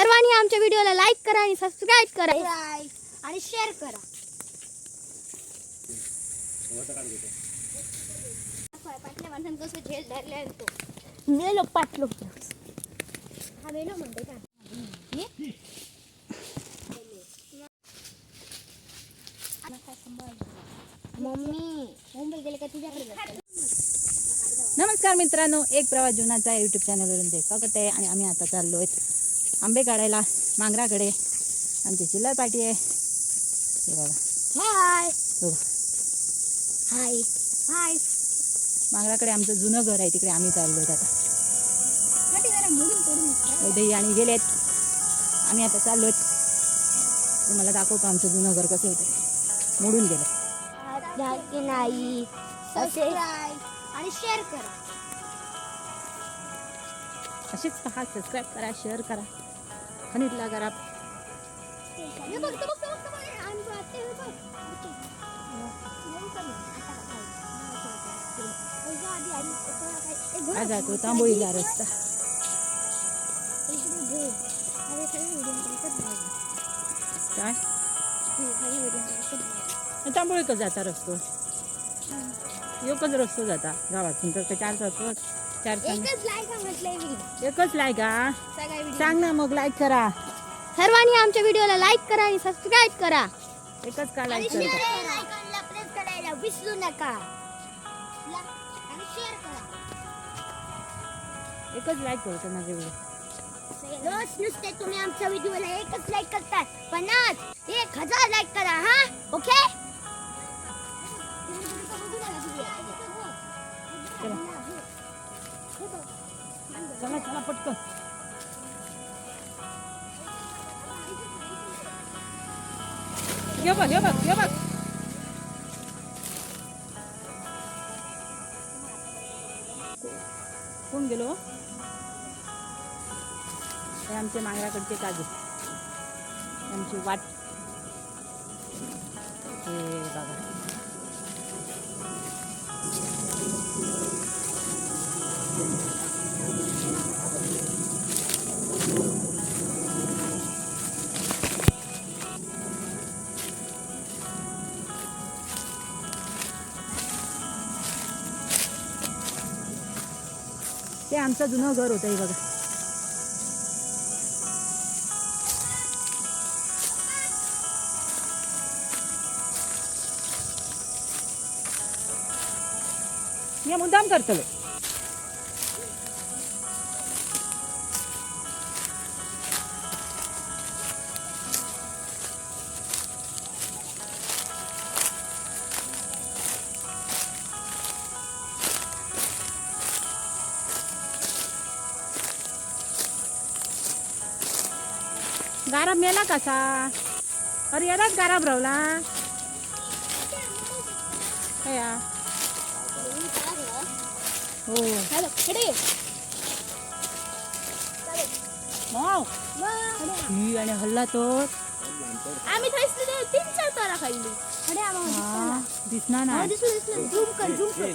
सर्वांनी आमच्या व्हिडिओला लाईक करा आणि सबस्क्राईब करा. आणि शेअर करा. पाटल्या माणसानं कसं झेल धरले आणि तो मेलो पाटलो. हा मेलो म्हणते का? मम्मी मुंबई गेले का तुझ्याकडे नमस्कार मित्रांनो एक प्रवास जीवनाचा यूट्यूब चॅनलवरून ते स्वागत आहे आणि आम्ही आता चाललो आहेत आंबे काढायला मांगराकडे. आमची चिल्लर पार्टी आहे. हे बघा. हाय. हाय. हाय. मांगराकडे आमचं जुनं घर आहे तिकडे आम्ही चाललो आहेत आता जरा मोडून तोडून दही आणि गेलेत. आम्ही आता चाललो आहेत तुम्हाला दाखवतो आमचं जुनं घर कसं होतं. मोडून गेलं की नाही. आणि शेअर करा. असेच पहा सबस्क्राईब करा शेअर करा. खनितला करा हे. जातो तांबोळीला रस्ता. काय. तांबोळीकच जाता रस्तो. एकच रस्तो जाता गावातून. तर ते चार रस्तो चार सांग. एकच like म्हटलंय मी. एकच लाईक सगळ्या video सांग ना मग लाईक करा. सर्वांनी आमच्या व्हिडिओला लाईक करा आणि सबस्क्राईब करा. एकच का लाईक आयकॉनला प्रेस करायला विसरू नका. ला- आणि शेअर करा. एकच लाईक करतो माझे व्हिडिओ रोज नुसते तुम्ही आमच्या व्हिडिओला एकच लाईक करतात. पण आज एक हजार लाईक करा हा? ओके चला पटकन? हे बघ हे बघ हे बघ. कोण गेलो? हे आमचे मांगराकडचे काजू. आमची वाट. हे बघा. ते आमचं जुनं घर होतं हे बघा. मी मुद्दाम करतलो गाराब मेला कसा अरे यालाच गाराब रावला काय या? हो माव ही आणि हल्ला तो आम्ही थंयसले तीन चार तोरा खाल्ली अरे आम्हाला हा दिसना ना दिसलं दिसलं झूम कर झूम कर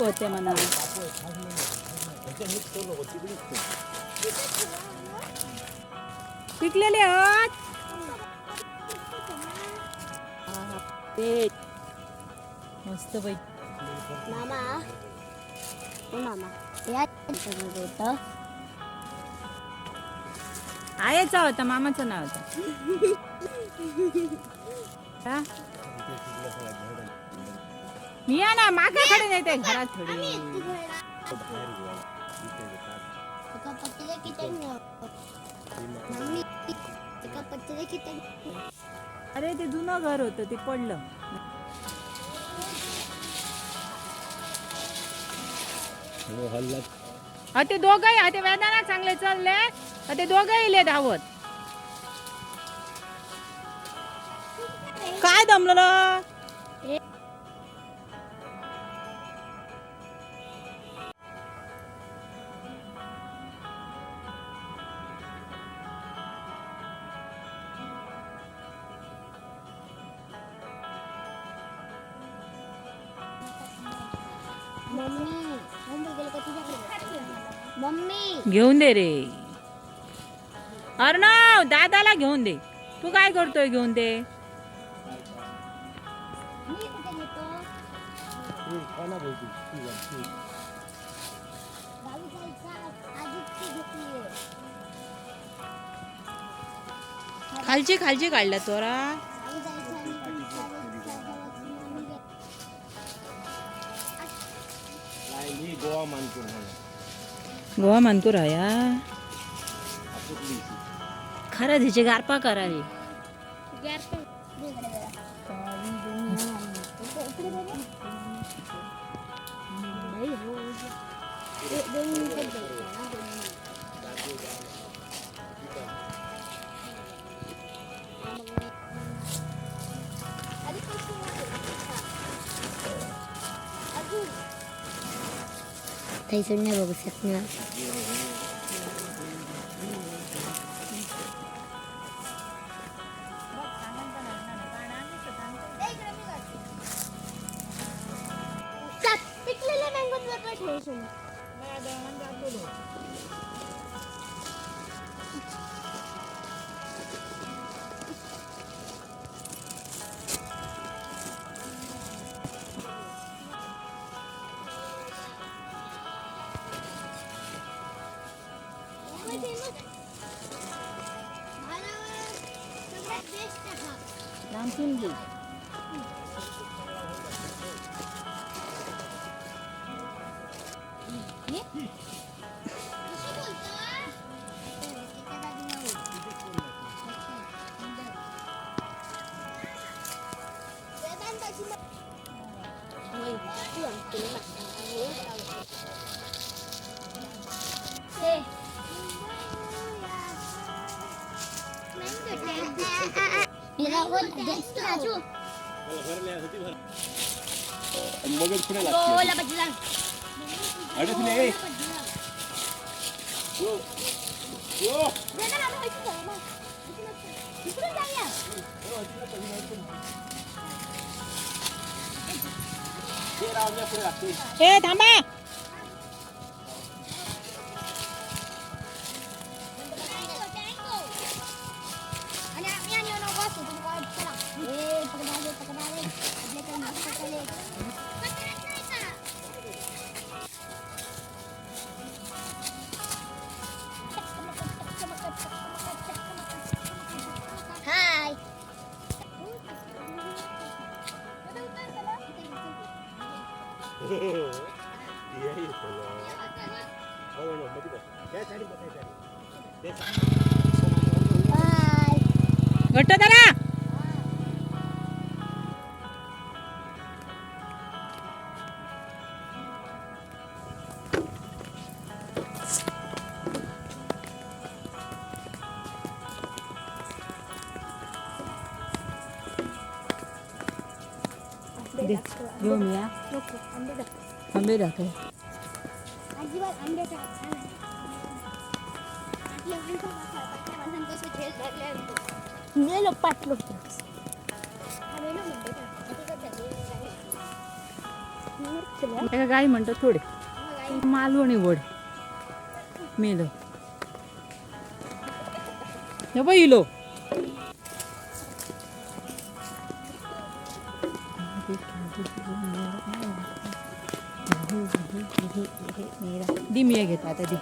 होते म्हणा पिकलेले आहात. ते मस्त बाई मामा. ओ मामा. या होतं. आयाचा होता मामाचं नाव होता. हा? मी या ना मागाकडे नाही ते घरात थोडी. अरे ते जुनं घर होतं ते पडलं. हा ते दोघंही हा ते वेदाना चांगले चालले. हा ते दोघंही इले धावत. काय दमलं घेऊन दे रे. अर्णव दादाला घेऊन दे. तू काय करतोय घेऊन दे. खालची खालची काढल्या तोरा. गोवा मानतो राया आपली खरं गारपा करा रे. दोन काही नाही बघू शकणार पिकलेल्या রামচন্দ্রী Wait, you are doing my મગજ ફૂડે લાગતી ઓલા બદલા અરે ફૂલે એ ઓ ઓ બેના ના હોય તો માં ઇકરો જાયા ઓ હજી તો નહીં તો એ રાવ ને ફૂડે લાગતી એ થાંબા घट्ट धरा दे घेऊन या नको आंबे दाखव. आंबे दाखव अजिबात गेलो पाटलो. एका गाई म्हणतो थोडे. मालवणी वड. मेलो. हे बघ इलो. दि मी घेतो आता दे.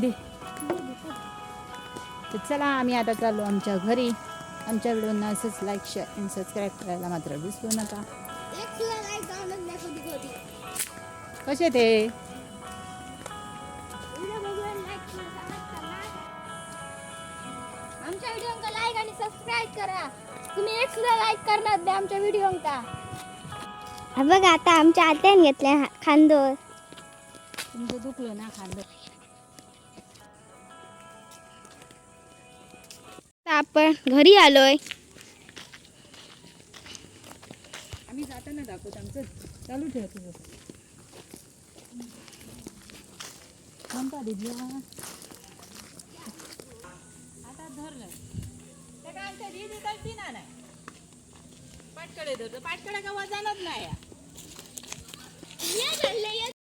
दे. तर चला आम्ही आता चाललो आमच्या घरी. आमच्या व्हिडिओना असंच लाईक शेअर आणि सबस्क्राईब करायला मात्र विसरू नका. कसे ते. आमच्या व्हिडिओ लाईक आणि सबस्क्राईब करा. तुम्ही एक सुद्धा लाईक करणार नाही आमच्या व्हिडिओ का बघा आता आमच्या आत्याने घेतल्या खांदोर तुमचं दुखलं ना खांदं आपण घरी आलोय. आम्ही जाताना दाखवत आमचं. चालू ठेवा म्हणता दिदी आता धरलं. ते आमच्या दिदी काय पिणार नाही? धरतो पाटकडे का वजनच नाही.